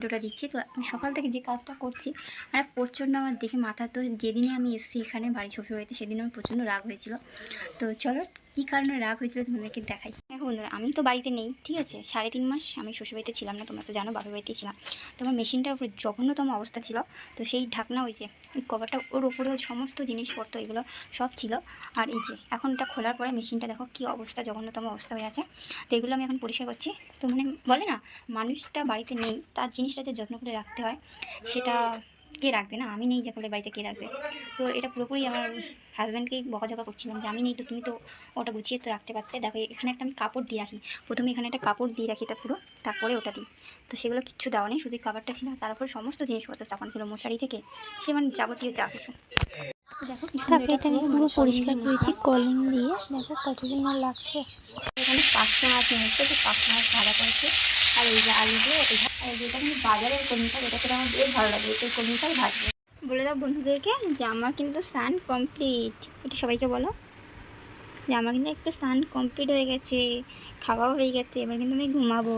ভিডিওটা দিচ্ছি। তো আমি সকাল থেকে যে কাজটা করছি, আর প্রচণ্ড আমার দেখে মাথা তো যেদিনে আমি এসেছি এখানে বাড়ি শ্বশুর বাড়িতে সেদিন আমার প্রচণ্ড রাগ হয়েছিল। তো চলো, কী কারণে রাগ হয়েছিল তোমাদেরকে দেখাই। দেখো বন্ধুরা, আমি তো বাড়িতে নেই, ঠিক আছে? সাড়ে তিন মাস আমি শ্বশুর বাড়িতে ছিলাম না, তোমরা তো জানো বাপের বাড়িতেই ছিলাম। তোমার মেশিনটার উপরে জঘন্যতম অবস্থা ছিল। তো সেই ঢাকনা ওই যে কভারটা ওর উপরে সমস্ত জিনিসপত্র এগুলো সব ছিল। আর এই যে, এখন এটা খোলার পরে মেশিনটা দেখো কী অবস্থা, জঘন্যতম অবস্থা হয়ে আছে। তো এগুলো আমি এখন পরিষ্কার করছি। তো মানে বলে না, মানুষটা বাড়িতে নেই, তার জিনিসটা যে যত্ন করে রাখতে হয়, সেটা কে রাখবে না? আমি নেই যখন বাড়িতে কে রাখবে? তো এটা পুরোপুরি আমার হাজব্যান্ডকেই বকাঝকা করছিলাম যে আমি নেই তো তুমি তো ওটা গুছিয়ে তো রাখতে পারতে। দেখো এখানে একটা আমি কাপড় দিয়ে রাখি। প্রথমে এখানে একটা কাপড় দিয়ে রাখি এটা পুরো তারপরে ওটা দিই। তো সেগুলো কিচ্ছু দেওয়া নেই শুধু কাপড়টা ছিল। তারপর সমস্ত জিনিসপত্র চাপান ছিল মশারি থেকে সে মানে যাবতীয় যা কিছু। দেখো এটা পুরো পরিষ্কার করেছি কলিং দিয়ে। দেখো কতদিন সুন্দর লাগছে। এখানে পাঁচশো মাছ নিয়েছে তো পাঁচশো মাছ ভাড়া করেছে। আর এই যে আলু দিয়ে আর যেটা কিন্তু বাজারের কর্মীটা এটা করে আমার বেশ ভালো লাগে। এই কর্মীটাই ভাজবে বলে দাও বন্ধুদেরকে যে আমার কিন্তু স্নান কমপ্লিট একটু সবাইকে বলো যে আমার কিন্তু একটু স্নান কমপ্লিট হয়ে গেছে, খাওয়াও হয়ে গেছে, এবার কিন্তু আমি ঘুমাবো।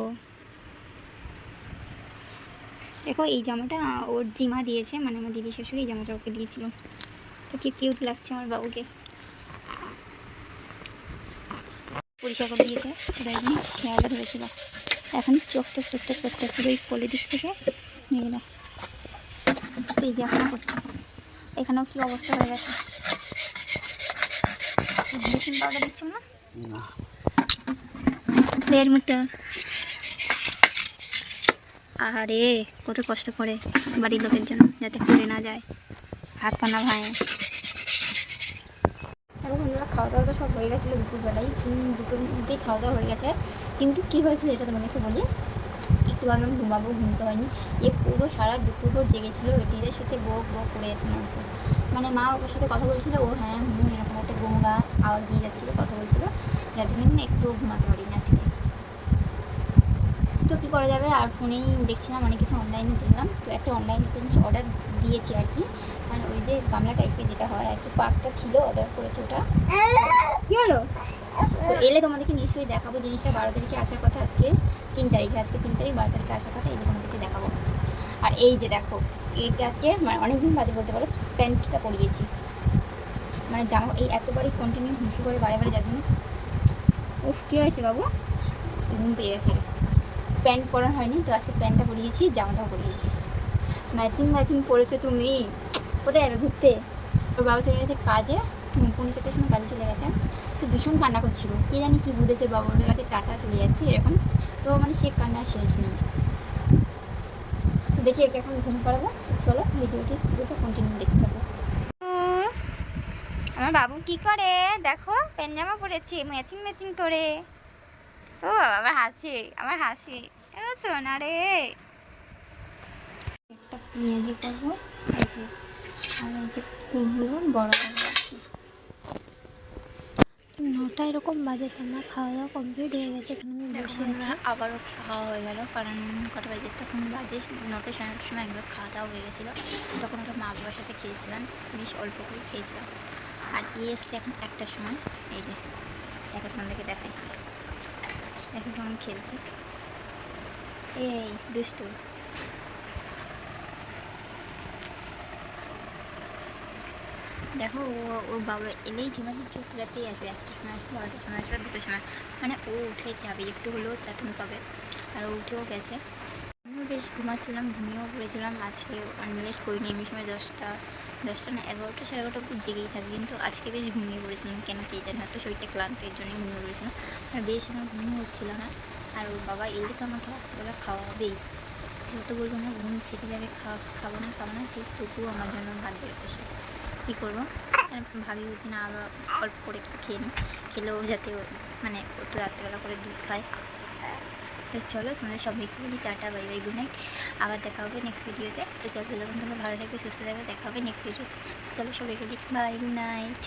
দেখো এই জামাটা ওর জিমা দিয়েছে মানে আমার দিদি শাশুড়ি এই জামাটা ওকে দিয়েছিল। তো কি কিউট লাগছে আমার বাবুকে। পরিষ্কার করে দিয়েছে। খেয়ালে ধরেছিল এখন চোখ টোক চোখ টোক করছে পুরো এই দিক থেকে নিয়ে গেল এই যে এখনও করছে। এখানেও কি অবস্থা হয়ে গেছে? ব্লিচিং পাউডার দিচ্ছ না? দেড় মুঠটা আরে কত কষ্ট করে বাড়ির লোকের জন্য যাতে পড়ে না যায়। হাত পা না ভাঙে। খাওয়া দাওয়া তো সব হয়ে গেছিল দুপুরবেলায়। দুটোর মধ্যেই খাওয়া দাওয়া হয়ে গেছে। কিন্তু কী হয়েছে যেটা তোমাদেরকে বলি? একটু ভাবলাম ঘুমাবো, ঘুমতে হয়নি। এ পুরো সারা দুপুর ভোর জেগেছিলো দিদিদের সাথে বক বক করে এসে মাংস মানে মা ওর সাথে কথা বলছিল। ও হ্যাঁ হুম, এরকম একটা গঙ্গা আওয়াজ দিয়ে যাচ্ছিল, কথা বলছিলো। যার জন্য একটু ঘুমাতে পারিনি আজকে। তো কী করা যাবে? আর ফোনেই দেখছিলাম, অনেক কিছু অনলাইনে দেখলাম। তো একটা অনলাইনে একটা জিনিস অর্ডার দিয়েছি আর কি। ওই যে গামলা টাইপের যেটা হয় আর কি পাঁচটা ছিল অর্ডার করেছে ওটা। কী হলো? এলে তোমাদেরকে নিশ্চয়ই দেখাবো জিনিসটা বারো তারিখে আসার কথা আজকে তিন তারিখে আজকে তিন তারিখ বারো তারিখে আসার কথা এলে তোমাদেরকে দেখাবো। আর এই যে দেখো এই আজকে মানে অনেকদিন বাদে বলতে পারো প্যান্টটা পরিয়েছি মানে জামা এই এতবারই কন্টিনিউ হুঁশি করে বারে বারে যার জন্য উফ কী হয়েছে বাবু? ঘুম পেয়ে গেছে। প্যান্ট পরা হয়নি তো আজকে প্যান্টটা পরিয়েছি জামাটাও পরিয়েছি ম্যাচিং ম্যাচিং পরেছো তুমি। কোথায় যাবে? ঘুরতে? ওর বাবা চলে গেছে কাজে। হুম, পৌনে চারটের সময় কাজে চলে গেছে। তো ভীষণ কান্না করছিল। কে জানি কি বুঝেছে বাবা ওর কাছে টাটা চলে যাচ্ছে এরকম। তো মানে সে কান্না শেষ নেই। দেখি একে এখন ঘুম পাড়াবো। চলো ভিডিওটি পুরোটা কন্টিনিউ দেখতে থাকব আমার বাবু কি করে? দেখো প্যান্ট পরেছে ম্যাচিং ম্যাচিং করে। ও আমার হাসি আমার হাসি। ও সোনা রে। একটা পেঁয়াজি করব। আর এই যে কুমড়ো বড় নটা এরকম বাজে তো আমার খাওয়া দাওয়া কমপ্লিট হয়ে গেছে। এখানে আমি বসে আছি। আবারও খাওয়া হয়ে গেল কারণ কটা বাজে তখন বাজে নটা সাড়ে নটার সময় একবার খাওয়া দাওয়া হয়ে গেছিল। তখন ওটা মা বাবার সাথে খেয়েছিলাম বেশ অল্প করে খেয়েছিলাম। আর এই এসছে এখন একটার সময় এই যে দেখো তোমাদেরকে দেখাই। দেখো কেমন খেলছে। এই দুষ্টু। দেখো, ও, ওর বাবা এলেই ঠিমাসের চোখ রাতেই আসবে। একটা সময় আসবে বারোটার সময় আসবে দুটোর সময় মানে ও উঠে যাবে, একটু হলেও চাতন পাবে। আর ও উঠেও গেছে। আমিও বেশ ঘুমাচ্ছিলাম, ঘুমিয়েও পড়েছিলাম। আজকে অনেক লেট করিনি এমনি সময় দশটা দশটা না এগারোটা, সাড়ে এগারোটা অব্দি জেগেই থাকি। কিন্তু আজকে বেশ ঘুমিয়ে পড়েছিলাম। কেন কে জানি, হয়তো শরীরটা ক্লান্ত, এর জন্যই ঘুমিয়ে পড়েছিলাম। আর বেশ আমার ঘুমিয়ে হচ্ছিল না। আর ওর বাবা এলে তো আমাকে রাত্রেবেলা খাওয়াবেই। যত বলব না, ঘুম ছেড়ে যাবে, খাওয়া, খাব না খাব না, সেই তবুও আমার জন্য ভাত বেড়ে কী করব? ভাবি হচ্ছে না, আবার অল্প করে খেয়ে নিই খেলেও যাতে মানে একটু রাত্রেবেলা করে দুধ খায়। তো চলো, তোমাদের সবাইকে বলি tata, bye bye, good night. আবার দেখা হবে নেক্সট ভিডিওতে তো চলো যখন তোমরা ভালো থাকবে সুস্থ থাকবে দেখা হবে নেক্সট ভিডিওতে চলো, সবাইকে বলি, বাই, গুড নাইট।